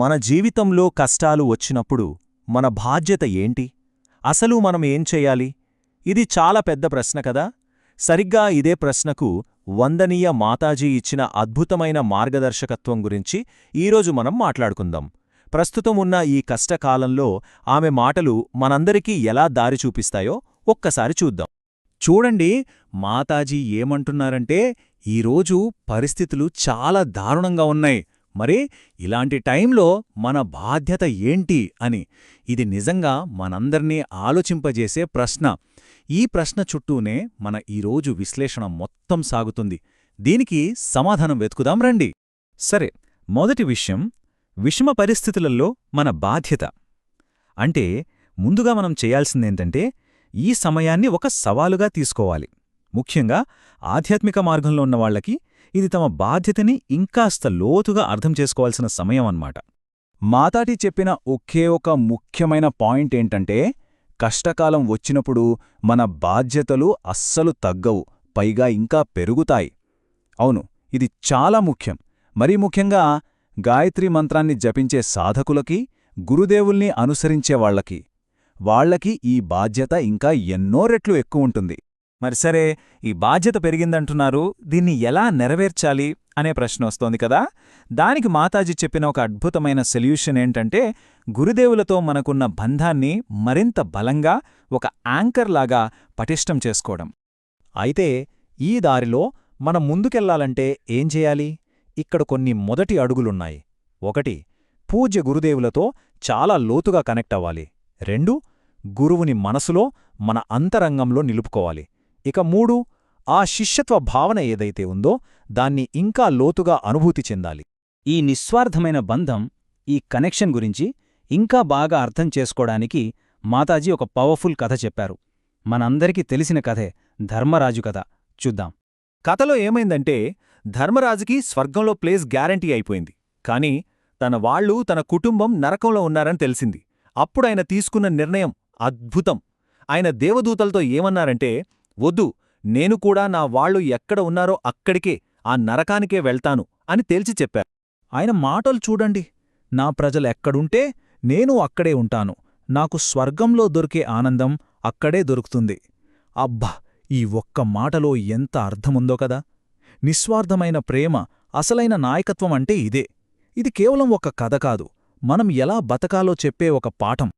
మన జీవితంలో కష్టాలు వచ్చినప్పుడు మన బాధ్యత ఏంటి? అసలు మనం ఏం చెయ్యాలి ఇది చాలా పెద్ద ప్రశ్న కదా? సరిగ్గా ఇదే ప్రశ్నకు వందనీయ మాతాజీ ఇచ్చిన అద్భుతమైన మార్గదర్శకత్వం గురించి ఈరోజు మనం మాట్లాడుకుందాం. ప్రస్తుతం ఉన్న ఈ కష్టకాలంలో ఆమె మాటలు మనందరికీ ఎలా దారి చూపిస్తాయో ఒక్కసారి చూద్దాం. చూడండి మాతాజీ ఏమంటున్నారంటే ఈరోజు పరిస్థితులు చాలా దారుణంగా ఉన్నాయి. మరి ఇలాంటి టైంలో మన బాధ్యత ఏంటి అని. ఇది నిజంగా మనందర్నీ ఆలోచింపజేసే ప్రశ్న. ఈ ప్రశ్న చుట్టూనే మన ఈరోజు విశ్లేషణ మొత్తం సాగుతుంది. దీనికి సమాధానం వెతుకుదాం రండి. సరే మొదటి విషయం విషమ పరిస్థితులలో మన బాధ్యత. అంటే ముందుగా మనం చేయాల్సిందేంటంటే ఈ సమయాన్ని ఒక సవాలుగా తీసుకోవాలి. ముఖ్యంగా ఆధ్యాత్మిక మార్గంలో ఉన్నవాళ్ళకి ఇది తమ బాధ్యతని ఇంకాస్త లోతుగా అర్థం చేసుకోవాల్సిన సమయం అన్నమాట మాతాటి చెప్పిన ఒకే ఒక ముఖ్యమైన పాయింట్ ఏంటంటే కష్టకాలం వచ్చినప్పుడు మన బాధ్యతలు అస్సలు తగ్గవు పైగా ఇంకా పెరుగుతాయి. అవును ఇది చాలా ముఖ్యం. మరీ ముఖ్యంగా గాయత్రీ మంత్రాన్ని జపించే సాధకులకి గురుదేవుల్ని అనుసరించేవాళ్ళకి వాళ్ళకి ఈ బాధ్యత ఇంకా ఎన్నో రెట్లు ఎక్కువుంటుంది మరి సరే ఈ బాధ్యత పెరిగిందంటున్నారు దీన్ని ఎలా నెరవేర్చాలి అనే ప్రశ్న వస్తోంది కదా? దానికి మాతాజీ చెప్పిన ఒక అద్భుతమైన సొల్యూషన్ ఏంటంటే గురుదేవులతో మనకున్న బంధాన్ని మరింత బలంగా ఒక యాంకర్ లాగా పటిష్టం చేసుకోవడం. అయితే ఈ దారిలో మనం ముందుకెళ్ళాలంటే ఏం చేయాలి? ఇక్కడ కొన్ని మొదటి అడుగులున్నాయి. ఒకటి పూజ్య గురుదేవులతో చాలా లోతుగా కనెక్ట్ అవ్వాలి. రెండు గురువుని మనసులో మన అంతరంగంలో నిలుపుకోవాలి. ఇక మూడు ఆ శిష్యత్వ భావన ఏదైతే ఉందో దాన్ని ఇంకా లోతుగా అనుభూతి చెందాలి. ఈ నిస్వార్థమైన బంధం ఈ కనెక్షన్ గురించి ఇంకా బాగా అర్థం చేసుకోవడానికి మాతాజీ ఒక పవర్ఫుల్ కథ చెప్పారు. మనందరికీ తెలిసిన కథే ధర్మరాజు కథ. చూద్దాం. కథలో ఏమైందంటే ధర్మరాజుకి స్వర్గంలో ప్లేస్ గ్యారంటీ అయిపోయింది. కాని తన వాళ్ళు తన కుటుంబం నరకంలో ఉన్నారని తెలిసింది. అప్పుడాయన తీసుకున్న నిర్ణయం అద్భుతం. ఆయన దేవదూతలతో ఏమన్నారంటే వద్దు నేను కూడా నా వాళ్ళు ఎక్కడ ఉన్నారో అక్కడికే ఆ నరకానికే వెళ్తాను అని తేల్చి చెప్పారు. ఆయన మాటలు చూడండి నా ప్రజలెక్కడుంటే నేను అక్కడే ఉంటాను. నాకు స్వర్గంలో దొరికే ఆనందం అక్కడే దొరుకుతుంది. అబ్బా ఈ ఒక్క మాటలో ఎంత అర్థముందో కదా! నిస్వార్థమైన ప్రేమ అసలైన నాయకత్వం అంటే ఇదే. ఇది కేవలం ఒక కథ కాదు మనం ఎలా బతకాలో చెప్పే ఒక పాఠం.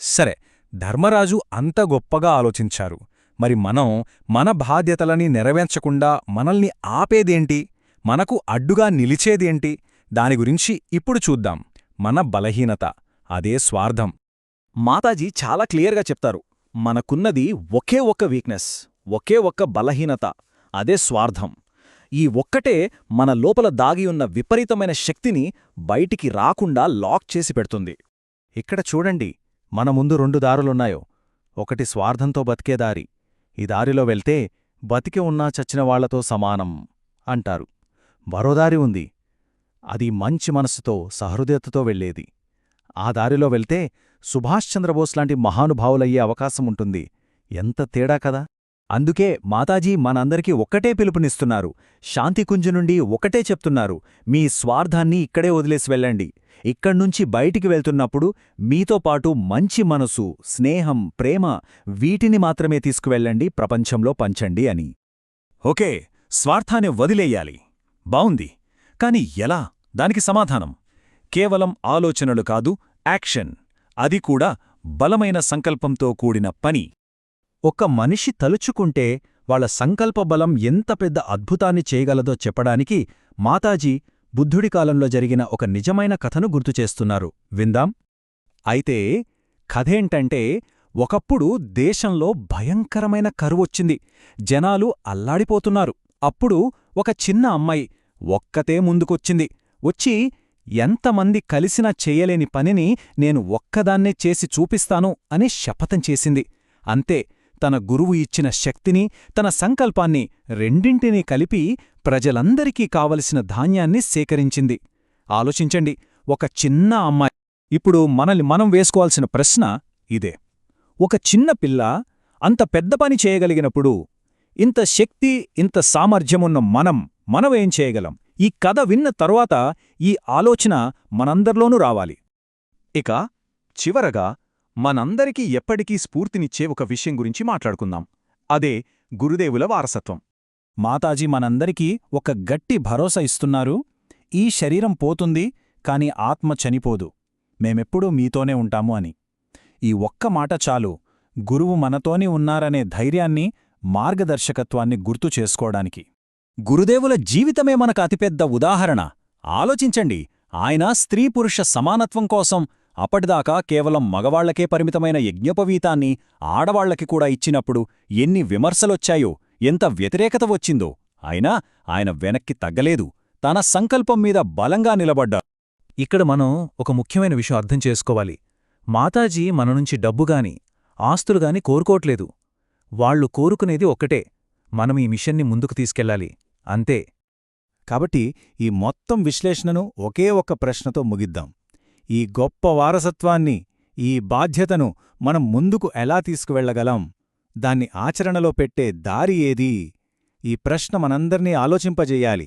సరే ధర్మరాజు అంత గొప్పగా ఆలోచించారు. మరి మనం మన బాధ్యతలని నెరవేర్చకుండా మనల్ని ఆపేదేంటి? మనకు అడ్డుగా నిలిచేదేంటి? దాని గురించి ఇప్పుడు చూద్దాం. మన బలహీనత అదే స్వార్థం. మాతాజీ చాలా క్లియర్గా చెప్తారు. మనకున్నది ఒకే ఒక్క వీక్నెస్ ఒకే ఒక్క బలహీనత అదే స్వార్థం. ఈ ఒక్కటే మన లోపల దాగి ఉన్న విపరీతమైన శక్తిని బయటికి రాకుండా లాక్ చేసి పెడుతుంది. ఇక్కడ చూడండి మన ముందు రెండు దారులున్నాయో. ఒకటి స్వార్థంతో బతికే దారి ఈ దారిలో వెళ్తే బతికి ఉన్నా చచ్చిన వాళ్ళతో సమానం అంటారు. మరో దారి ఉంది. అది మంచి మనసుతో సహృదయతతో వెళ్ళేది ఆ దారిలో వెళ్తే సుభాష్ చంద్రబోస్ లాంటి మహానుభావులయ్యే అవకాశముంటుంది ఎంత తేడా కదా! అందుకే మాతాజీ మనందరికీ ఒక్కటే పిలుపునిస్తున్నారు. శాంతికుంజు నుండి ఒకటే చెప్తున్నారు. మీ స్వార్థాన్ని ఇక్కడే వదిలేసి వెళ్ళండి. ఇక్కడ్నుంచి బయటికి వెళ్తున్నప్పుడు మీతో పాటు మంచి మనసు స్నేహం ప్రేమ వీటిని మాత్రమే తీసుకువెళ్ళండి ప్రపంచంలో పంచండి అని. ఓకే స్వార్థాన్ని వదిలేయాలి. బావుంది. కాని ఎలా? దానికి సమాధానం. కేవలం ఆలోచనలు కాదు యాక్షన్. అది కూడా బలమైన సంకల్పంతో కూడిన పని. ఒక మనిషి తలుచుకుంటే వాళ్ళ సంకల్పబలం ఎంత పెద్ద అద్భుతాన్ని చేయగలదో చెప్పడానికి మాతాజీ బుద్ధుడి కాలంలో జరిగిన ఒక నిజమైన కథను గుర్తుచేస్తున్నారు విందాం. అయితే కథేంటంటే ఒకప్పుడు దేశంలో భయంకరమైన కరువొచ్చింది జనాలు అల్లాడిపోతున్నారు. అప్పుడు ఒక చిన్న అమ్మాయి ఒక్కతే ముందుకొచ్చింది. వచ్చి ఎంతమంది కలిసినా చెయ్యలేని పనిని నేను ఒక్కదాన్నే చేసి చూపిస్తాను అని శపథం చేసింది. అంతే. తన గురువు ఇచ్చిన శక్తిని తన సంకల్పాన్ని రెండింటినీ కలిపి ప్రజలందరికీ కావలసిన ధాన్యాన్ని సేకరించింది. ఆలోచించండి ఒక చిన్న అమ్మాయి. ఇప్పుడు మనల్ని మనం వేసుకోవాల్సిన ప్రశ్న ఇదే. ఒక చిన్న పిల్ల అంత పెద్ద పని చేయగలిగినప్పుడు ఇంత శక్తి ఇంత సామర్థ్యమున్న మనం మనమేం చేయగలం? ఈ కథ విన్న తరువాత ఈ ఆలోచన మనందర్లోనూ రావాలి. ఇక చివరగా మనందరికీ ఎప్పటికీ స్ఫూర్తినిచ్చే ఒక విషయం గురించి మాట్లాడుకుందాం. అదే గురుదేవుల వారసత్వం. మాతాజీ మనందరికీ ఒక గట్టి భరోసా ఇస్తున్నారు. ఈ శరీరం పోతుంది కాని ఆత్మ చనిపోదు. మేమెప్పుడూ మీతోనే ఉంటాము అని. ఈ ఒక్క మాట చాలు. గురువు మనతోనే ఉన్నారనే ధైర్యాన్ని మార్గదర్శకత్వాన్ని గుర్తు చేసుకోవడానికి. గురుదేవుల జీవితమే మనకు అతిపెద్ద ఉదాహరణ. ఆలోచించండి. ఆయన స్త్రీ పురుష సమానత్వం కోసం అప్పటిదాకా కేవలం మగవాళ్ళకే పరిమితమైన యజ్ఞోపవీతాన్ని ఆడవాళ్ళకి కూడా ఇచ్చినప్పుడు ఎన్ని విమర్శలొచ్చాయో ఎంత వ్యతిరేకత వచ్చిందో. అయినా ఆయన వెనక్కి తగ్గలేదు. తన సంకల్పం మీద బలంగా నిలబడ్డా ఇక్కడ మనం ఒక ముఖ్యమైన విషయం అర్థం చేసుకోవాలి. మాతాజీ మన నుంచి డబ్బుగాని ఆస్తులుగాని కోరుకోవట్లేదు. వాళ్ళు కోరుకునేది ఒక్కటే. మనం ఈ మిషన్ని ముందుకు తీసుకెళ్ళాలి. అంతే. కాబట్టి ఈ మొత్తం విశ్లేషణను ఒకే ఒక్క ప్రశ్నతో ముగిద్దాం. ఈ గొప్ప వారసత్వాన్ని ఈ బాధ్యతను మనం ముందుకు ఎలా తీసుకువెళ్ళగలం దాన్ని ఆచరణలో పెట్టే దారి ఏది? ఈ ప్రశ్న మనందర్నీ ఆలోచింపజేయాలి.